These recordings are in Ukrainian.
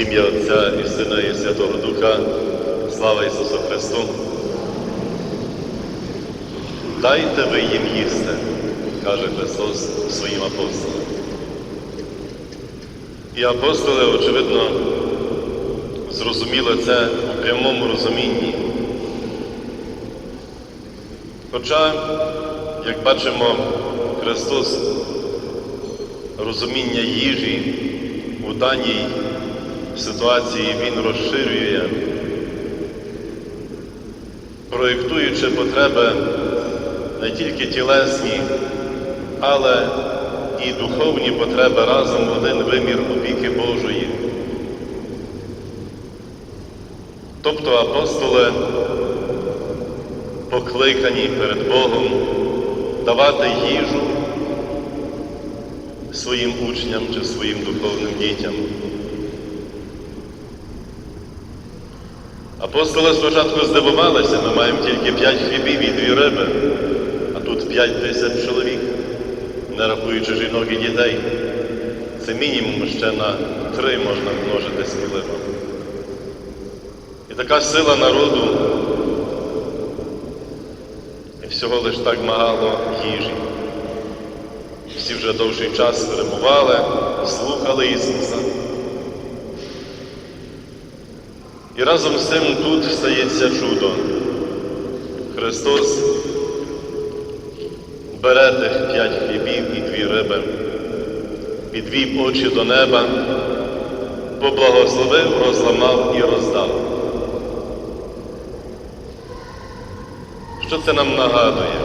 Ім'я Отця і Сина і Святого Духа, слава Ісусу Христу. Дайте ви їм їсти, каже Христос своїм апостолам. І апостоли, очевидно, зрозуміли це у прямому розумінні. Хоча, як бачимо, Христос розуміння їжі у даній ситуації Він розширює, проєктуючи потреби не тільки тілесні, але і духовні потреби разом в один вимір опіки Божої. Тобто апостоли покликані перед Богом давати їжу своїм учням чи своїм духовним дітям. Апостоли спочатку здивувалися, ми маємо тільки п'ять хлібів і дві риби, а тут п'ять тисяч чоловік, не рахуючи жінок і дітей. Це мінімум ще на три можна множити сміливо. І така сила народу, і всього лиш так мало їжі. Всі вже довший час перебували, слухали Ісуса. І разом з цим тут стається чудо. Христос бере тих п'ять хлібів і дві риби, підвів очі до неба, поблагословив, розламав і роздав. Що це нам нагадує?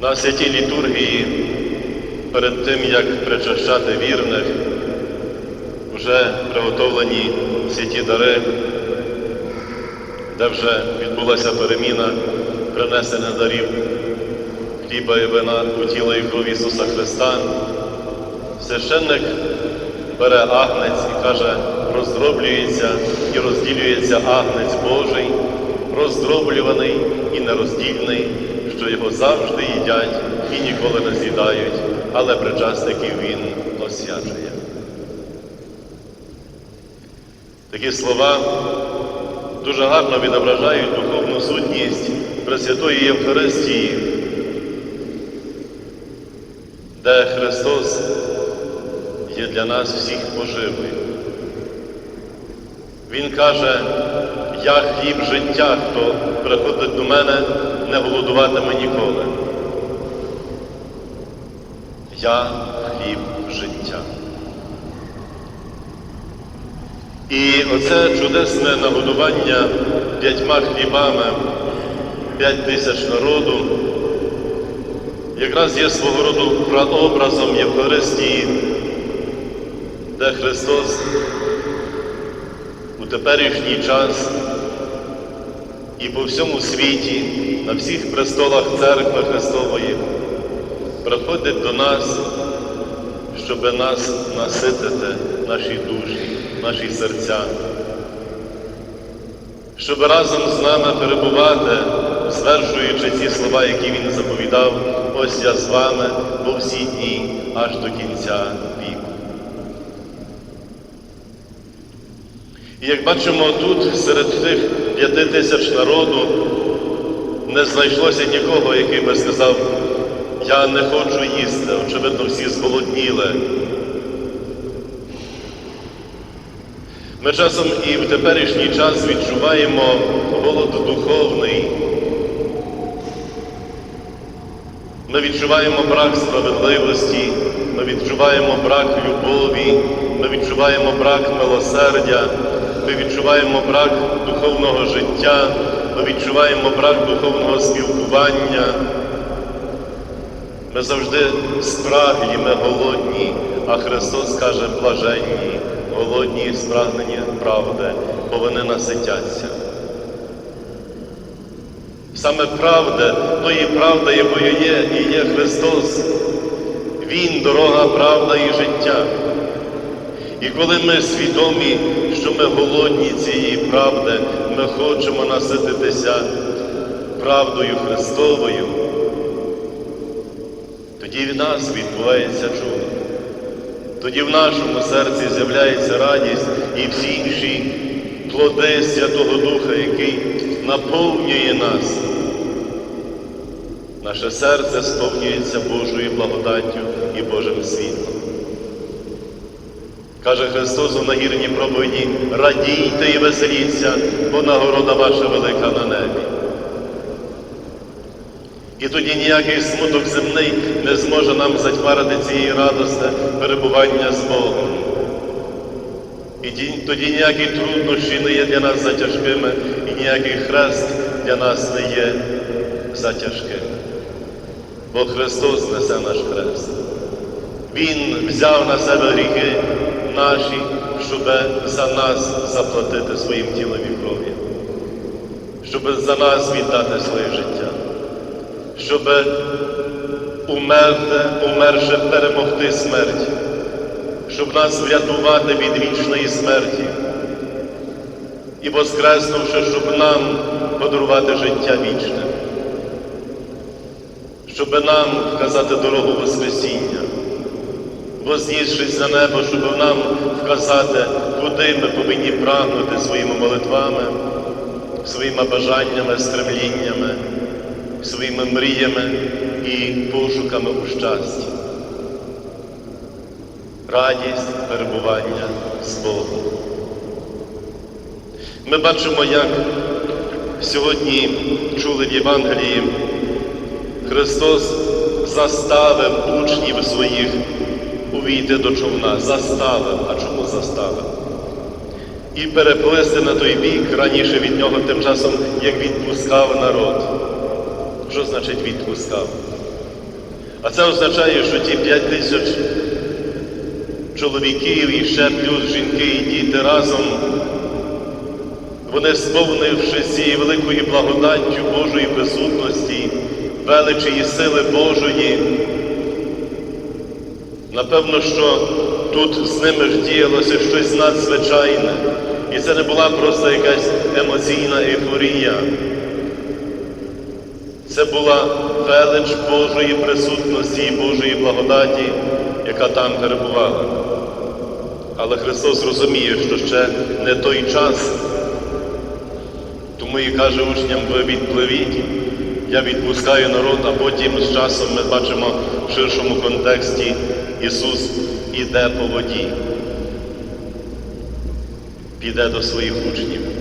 На святій літургії перед тим, як причащати вірних, вже приготовлені святі дари, де вже відбулася переміна принесення дарів хліба і вина у тіло і кров Ісуса Христа. Священник бере агнець і каже, роздроблюється і розділюється агнець Божий, роздроблюваний і нероздільний, що його завжди їдять і ніколи не з'їдають, але причасників він освячує. Такі слова дуже гарно відображають духовну сутність Пресвятої Євхаристії, де Христос є для нас всіх поживою. Він каже, я хліб життя, хто приходить до мене, не голодуватиме ніколи. Я хліб життя. І оце чудесне нагодування п'ятьма хлібами, п'ять тисяч народу, якраз є свого роду прообразом Євхаристії, де Христос у теперішній час і по всьому світі, на всіх престолах церкви Христової, приходить до нас, щоб нас наситити, наші душі, наші серця, щоб разом з нами перебувати, стверджуючи ці слова, які він заповідав, ось я з вами по всі дні аж до кінця віку. І як бачимо, тут серед тих п'яти тисяч народу не знайшлося нікого, який би сказав, я не хочу їсти, очевидно, всі зголодніли. Ми часом і в теперішній час відчуваємо голод духовний. Ми відчуваємо брак справедливості, ми відчуваємо брак любові, ми відчуваємо брак милосердя, ми відчуваємо брак духовного життя, ми відчуваємо брак духовного спілкування. Ми завжди спраглі, ми голодні, а Христос каже блаженні, голодні і спрагнені правди, бо вони наситяться. Саме правда, тої правда, якою є, і є Христос. Він дорога, правда і життя. І коли ми свідомі, що ми голодні цієї правди, ми хочемо насититися правдою Христовою, тоді в нас відбувається чудо. Тоді в нашому серці з'являється радість і всі інші плоди Святого Духа, який наповнює нас. Наше серце сповнюється Божою благодаттю і Божим світлом. Каже Христос у нагірній проповіді, радійте і веселіться, бо нагорода ваша велика на небі. І тоді ніякий смуток земний не зможе нам затьмарити цієї радости перебування з Богом. І тоді ніякі труднощі не є для нас затяжкими, і ніякий хрест для нас не є затяжким. Бо Христос несе наш хрест. Він взяв на себе гріхи наші, щоб за нас заплатити своїм тілом і кров'ю, щоб за нас віддати своє життя, щоб умерти, умерши перемогти смерть, щоб нас врятувати від вічної смерті і воскреснувши, щоб нам подарувати життя вічне, щоб нам вказати дорогу Воскресіння вознісшись на небо, щоб нам вказати, куди ми повинні прагнути своїми молитвами, своїми бажаннями, стремліннями, своїми мріями і пошуками у щасті. Радість перебування з Богом. Ми бачимо, як сьогодні чули в Євангелії, Христос заставив учнів своїх увійти до човна. Заставив. А чому заставив? І переплисти на той бік раніше від нього тим часом, як відпускав народ. Що значить відпускав? А це означає, що ті п'ять тисяч чоловіків і ще плюс жінки і діти разом, вони сповнивши цієї великої благодаттю Божої присутності, величі сили Божої, Напевно, що тут з ними ж діялося щось надзвичайне. І це не була просто якась емоційна ейфорія. Це була велич Божої присутності і Божої благодаті, яка там перебувала. Але Христос розуміє, що ще не той час. Тому і каже учням, ви відпливіть, я відпускаю народ, а потім з часом ми бачимо в ширшому контексті Ісус іде по воді, піде до своїх учнів.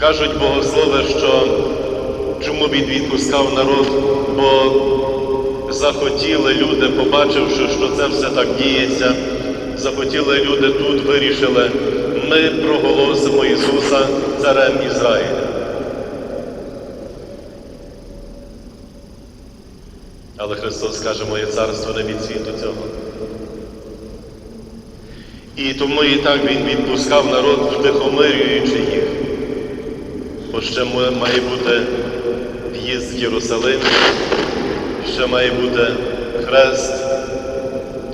Кажуть богослови, що чому він відпускав народ, бо захотіли люди, побачивши, що це все так діється, захотіли люди тут, вирішили, ми проголосимо Ісуса царем Ізраїля. Але Христос каже, моє царство не від світу цього. І тому і так Він відпускав народ, втихомирюючи їх. Бо ще має бути в'їзд Єрусалим, ще має бути хрест,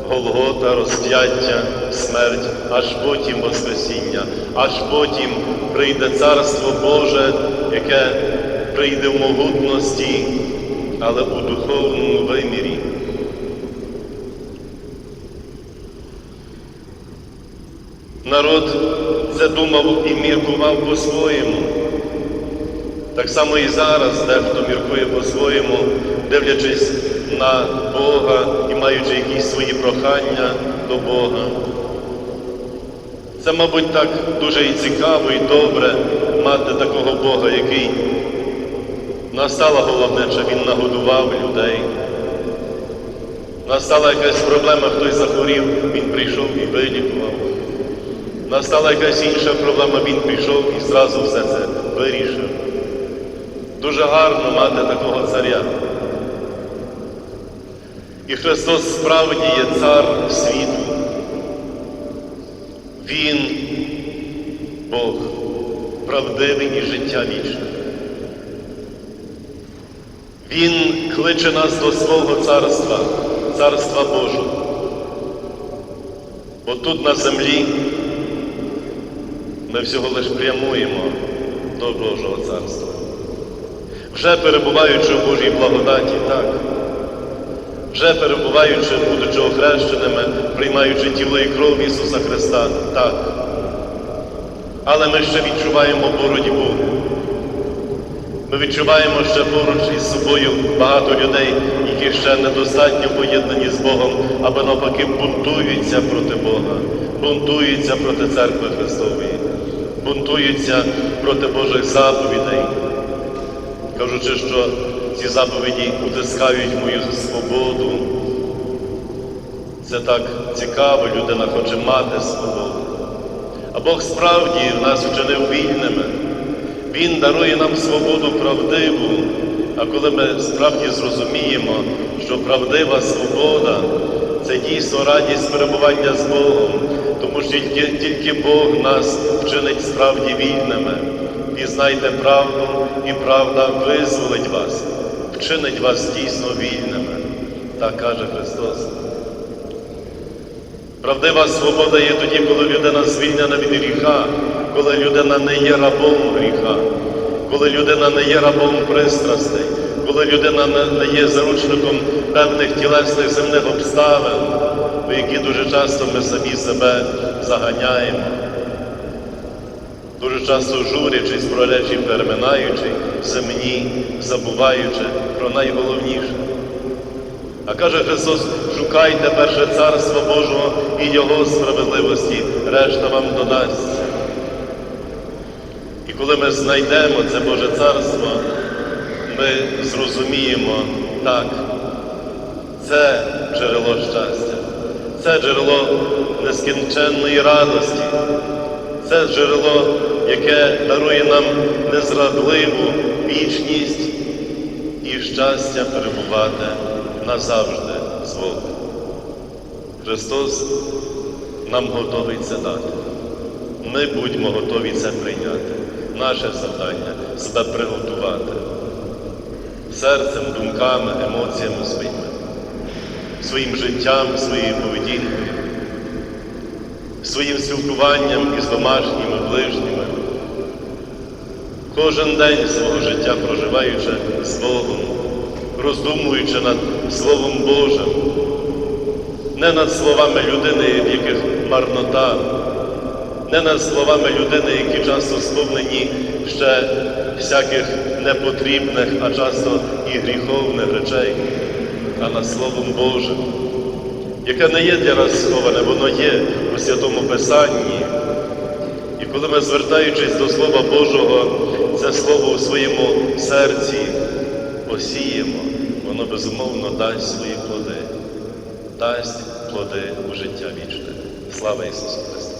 Голгота, розп'яття, смерть, аж потім Воскресіння, аж потім прийде Царство Боже, яке прийде в могутності, але у духовному вимірі. Народ це думав і міркував по-своєму. Так само і зараз дехто міркує по-своєму, дивлячись на Бога і маючи якісь свої прохання до Бога. Це, мабуть, так дуже і цікаво, і добре мати такого Бога, який настала головне, що Він нагодував людей. Настала якась проблема, хтось захворів, він прийшов і вилікував. Настала якась інша проблема, він прийшов і зразу все це вирішив. Дуже гарно мати такого царя. І Христос справді є цар світу. Він Бог, правдивий і життя вічне. Він кличе нас до свого царства, царства Божого. Бо тут на землі ми всього лиш прямуємо до Божого царства. Вже перебуваючи в Божій благодаті, так, вже перебуваючи, будучи охрещеними, приймаючи тіло і кров Ісуса Христа, так. Але ми ще відчуваємо боротьбу. Ми відчуваємо ще поруч із собою багато людей, які ще недостатньо поєднані з Богом, або навпаки бунтуються проти Бога, бунтуються проти церкви Христової, бунтуються проти Божих заповідей, кажучи, що ці заповіді утискають мою свободу. Це так цікаво, людина хоче мати свободу. А Бог справді нас учинив вільними. Він дарує нам свободу правдиву. А коли ми справді зрозуміємо, що правдива свобода це дійсно радість перебування з Богом, тому що тільки Бог нас вчинить справді вільними. Пізнайте правду, і правда визволить вас, вчинить вас дійсно вільними. Так каже Христос. Правдива свобода є тоді, коли людина звільнена від гріха, коли людина не є рабом гріха, коли людина не є рабом пристрастей, коли людина не- є заручником певних тілесних земних обставин, в які дуже часто ми самі себе заганяємо. Дуже часто журячись про речі, переминаючи, земні, забуваючи про найголовніше. А каже Христос, шукайте перше царство Божого і Його справедливості, решта вам додасться. І коли ми знайдемо це Боже царство, ми зрозуміємо, так, це джерело щастя, це джерело нескінченної радості, це джерело, яке дарує нам незрадливу вічність і щастя перебувати назавжди з Богом. Христос нам готовий це дати. Ми будьмо готові це прийняти. Наше завдання себе приготувати серцем, думками, емоціями своїми, своїм життям, своєю поведінкою, своїм спілкуванням із домашніми, ближніми. Кожен день свого життя проживаючи з Богом, роздумуючи над Словом Божим, не над словами людини, в яких марнота, не над словами людини, які часто сповнені ще всяких непотрібних, а часто і гріховних речей, а над Словом Божим, яке не є для нас сховане, воно є у Святому Писанні. І коли ми, звертаючись до Слова Божого, це Слово у своєму серці посіємо, воно безумовно дасть свої плоди, дасть плоди у життя вічне. Слава Ісусу Христу!